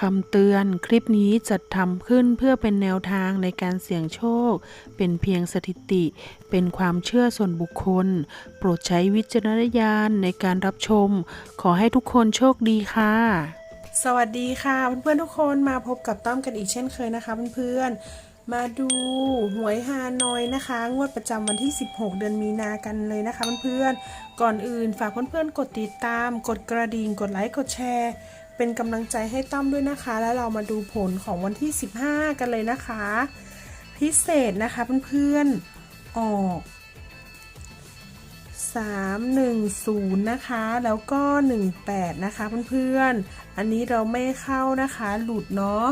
คำเตือนคลิปนี้จัดทำขึ้นเพื่อเป็นแนวทางในการเสี่ยงโชค เป็นเพียงสถิติ เป็นความเชื่อส่วนบุคคล โปรดใช้วิจารณญาณในการรับชม ขอให้ทุกคนโชคดีค่ะ สวัสดีค่ะเพื่อนๆทุกคนมาพบกับต้อมกันอีกเช่นเคยนะคะเพื่อนๆมาดูหวยฮานอยนะคะ งวดประจำวันที่ 16 เดือนมีนากันเลยนะคะเพื่อนๆก่อนอื่นฝากเพื่อนๆกดติดตาม กดกระดิ่งกดไลค์กดแชร์ เป็นกำลังใจให้ตั้มด้วยนะคะ แล้วเรามาดูผลของวันที่ 15 กันเลยนะคะ พิเศษนะคะเพื่อนๆออก310 นะคะ แล้วก็ 18 นะคะเพื่อนๆ อันนี้เราไม่เข้านะคะ หลุดเนาะ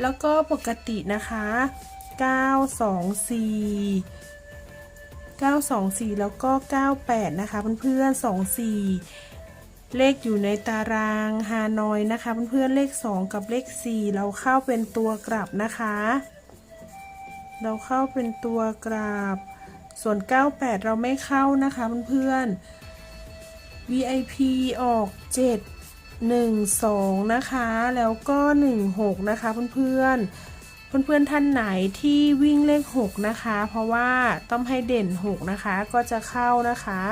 แล้วก็ปกตินะคะ 924 924 แล้วก็ 98 นะคะเพื่อนๆ 24 เลขอยู่ในตารางฮานอยนะคะ เพื่อนๆเลข 2 กับเลข 4 เราเข้าเป็นตัวกลับนะคะ เราเข้าเป็นตัวกลับ ส่วน 98 เราไม่เข้านะคะเพื่อนๆ VIP ออก 7 1 2 นะคะ แล้วก็ 16 นะคะเพื่อนๆเพื่อนๆท่านไหนที่วิ่งเลข 6 นะคะ เพราะว่าต้องให้เด่น 6 นะคะก็จะเข้านะคะ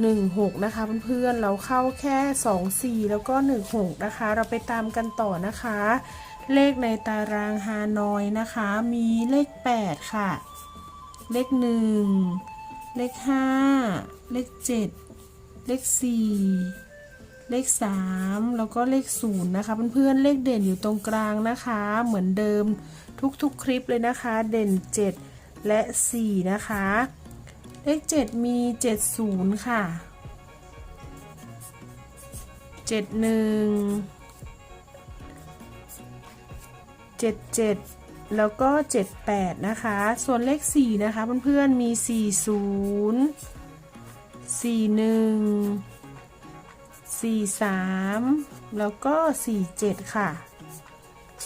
16 นะคะเพื่อนๆเราเข้าแค่ 2 4 แล้วก็ 16 นะคะ เราไปตามกันต่อนะคะ เลขในตารางฮานอยนะคะ มีเลข 8 ค่ะ เลข 1 เลข 5 เลข 7 เลข 4 เลข 3 แล้วก็เลข 0 นะคะเพื่อนๆเลขเด่นอยู่ตรงกลางนะคะ เหมือนเดิมทุกๆคลิปเลยนะคะ เด่น 7 และ 4 นะคะ เลข7มี70ค่ะ71 77แล้วก็78นะคะ ส่วนเลข4นะคะเพื่อนๆมี40 41 43แล้วก็47ค่ะ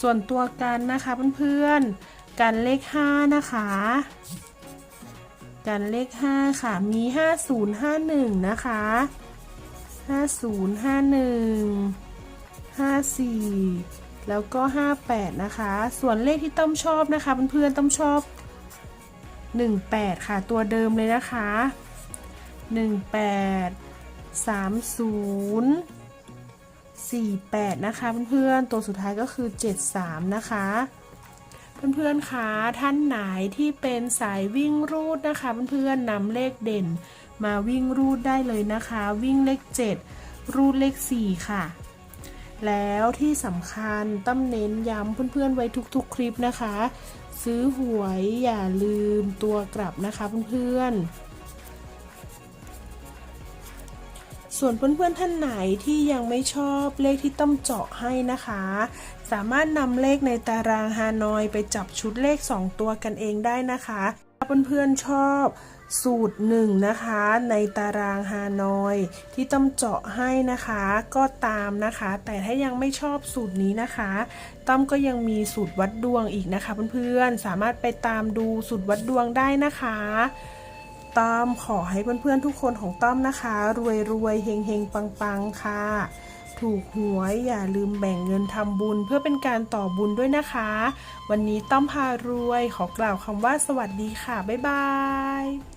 ส่วนตัวกันนะคะเพื่อนๆ กันเลข5นะคะ กันเลข 5 ค่ะ มี 5051 นะคะ 5051 54 แล้วก็ 58 นะคะ ส่วนเลขที่ต้อมชอบนะคะเพื่อนๆต้อมชอบ 18 ค่ะ ตัวเดิมเลยนะคะ 18 30 48 นะคะเพื่อนๆตัวสุดท้ายก็คือ 73 นะคะ เพื่อนๆคะท่านไหนที่เป็นสายวิ่งรูดนะคะ เพื่อนๆนำเลขเด่น มาวิ่งรูดได้เลยนะคะ วิ่งเลข 7 รูดเลข 4 ค่ะ แล้วที่สำคัญต้มเน้นย้ำเพื่อนๆไว้ทุกๆ คลิปนะคะ ซื้อหวยอย่าลืมตัวกลับนะคะเพื่อนๆ ส่วนเพื่อนๆท่านไหนที่ยังไม่ชอบเลขที่ต้อมเจาะให้นะคะ สามารถนำเลขในตารางฮานอยไปจับชุดเลข 2 ตัวกันเองได้นะคะถ้าเพื่อนๆชอบสูตรหนึ่งนะคะในตารางฮานอยที่ต้อมเจาะให้นะคะก็ตามนะคะ แต่ถ้ายังไม่ชอบสูตรนี้นะคะต้อมก็ยังมีสูตรวัดดวงอีกนะคะ เพื่อนๆสามารถไปตามดูสูตรวัดดวงได้นะคะ ต้มขอให้เพื่อนๆทุกคนของต้อมนะคะ รวยรวยๆเฮงเฮงปังปังค่ะ ถูกหวยอย่าลืมแบ่งเงินทำบุญเพื่อเป็นการต่อบุญด้วยนะคะ วันนี้ต้อมพารวยขอกล่าวคำว่าสวัสดีค่ะ บ๊ายบาย